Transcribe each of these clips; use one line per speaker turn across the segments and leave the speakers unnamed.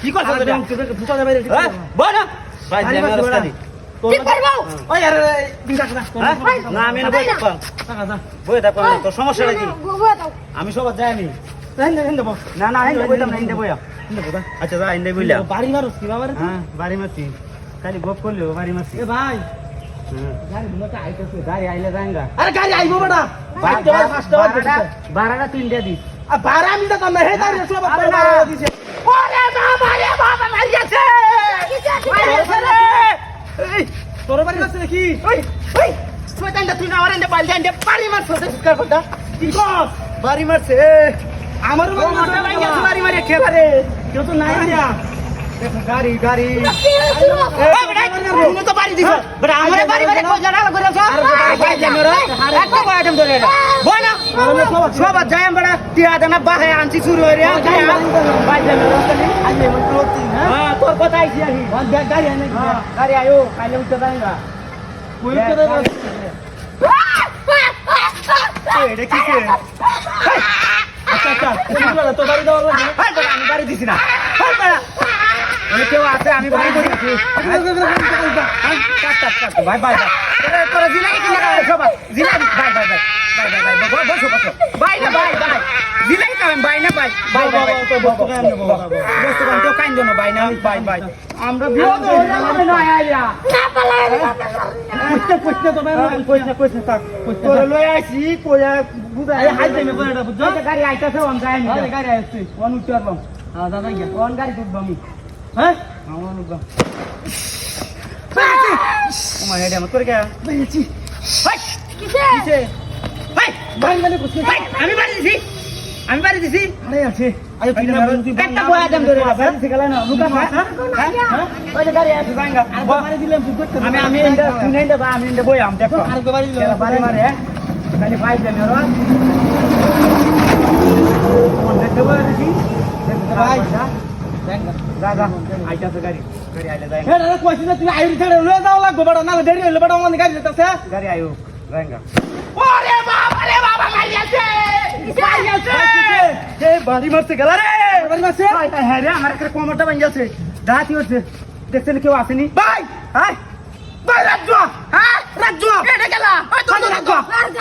কে কথা হ্যাঁ? আমি সবার যাই আমি
হেন হেন দেব
না না আচ্ছা যা হিন্দে বইলাম
বাড়ি মারুস কি বাবা
হ্যাঁ বাড়ি মারছি। খালি গোপ করলেও বাড়ি মারছি।
এ ভাই।
বারাটা দিয়ে দিস
বারা আমি তো না হে তার সব
আরে না।
বারা দিছে
ওরে বাবা রে বাবা মারি গেছে
এই তোর বাড়ি আছে নাকি
ওই ওই শয়তানটা তুই না আমার এন্ডে পাল দেন বাড়ি মারছে
কি
বাড়ি
আমার বাড়ি
বাড়ি মারে খেলা রে
কেউ তো নাই
দেখো গাড়ি গাড়ি। তুমি তো বাড়ি দিছো। বেটা আমারে বাড়ি বাড়ি কই জানা করেছ ভাই জানো রে একটা বয়াম ধরে রে বল না সবার যাই আমরা টিয়া দানা বাহে আনছি শুরু হয়ে রে। ভাই জানো রে
আইলে মন প্রতি হ্যাঁ?
হ্যাঁ তোর কথা আইছি আমি।
গাড়ি আনে
হ্যাঁ গাড়ি আয়ো কাইলে উঠতে
দেব
এটা কি
আচ্ছা আচ্ছা তো বাড়ি
বেটা আমি বাড়ি দিছি না। কেউ আছে আমি বাড়ি করি ভাই বাই বাই তোরা জিলাই কিনা সবাই। ভাই bye bye bye bye bye ভাই বসো বসো। ভাই গাড়ি আইতাছে অন
গাড়ি আসছে
অন উঠতারলাম
হ্যাঁ দাদা গিয়া
অন গাড়ি তুলব আমি
হ্যাঁ
আমার উঠব ওমা হেডে আমার করে
মানে পুছতে
ভাই আমি বাড়ি দিছি আমি বাড়ি দিছি।
আরে আছে। আরে তুই না তুই
একটা বয়া দেন ধরে রাখা।
শিখালা না লুকা
হ্যাঁ? হ্যাঁ? ওই গাড়ি আছে জাঙ্গা
আর বাড়ি দিলাম তুই করতে
আমি আমি এন্ডা তুই এন্ডা বা আমি এন্ডা বই আম দেখো।
আর বাড়ি দিলাম।
বাড়ি মারে খালি ভাই দেন রো কোন দেখতে বই দেখি
ভাই।
যা যা। আইতাছে গাড়ি। গাড়ি আইলে যাই।
হ্যাঁ দাদা কইছিস না আইরি ছেড়ে। লয়ে যাও লাগবে বড়। না দেরি হইলে বড়। আমার গাড়ি যেতেছে।
গাড়ি আইও জাঙ্গা
ওরে বাবা রে বাবা গাড়ি আছে আছে
বাড়ি মারছে গেলা রে
বাড়ি মারছে?
হ্যাঁ রে আমার একটা কোমরটা ভাঙ গেছে দাঁতি হচ্ছে দেখছেন কেউ আসেনি
ভাই
হাই
ভাই রাজ্য হ্যাঁ রাজ্য এটা গেলা ওই তো রাজ্য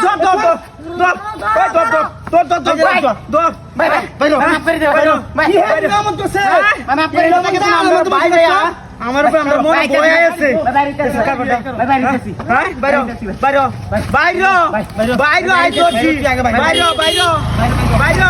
দর দর দর দর ওই দর দর দর দর দর
ভাই।
দর
ভাই ভাই
বাইরো
মাফ করে দাও
বাইরো
কি হে নামত করছে
মাফ করে আমার ভাই ভাইয়া আমার উপর আমার মন বয়ে আছে। বাইরো বাইরো বাইরো বাইরো বাইরো বাইরো বাইরো বাইরো।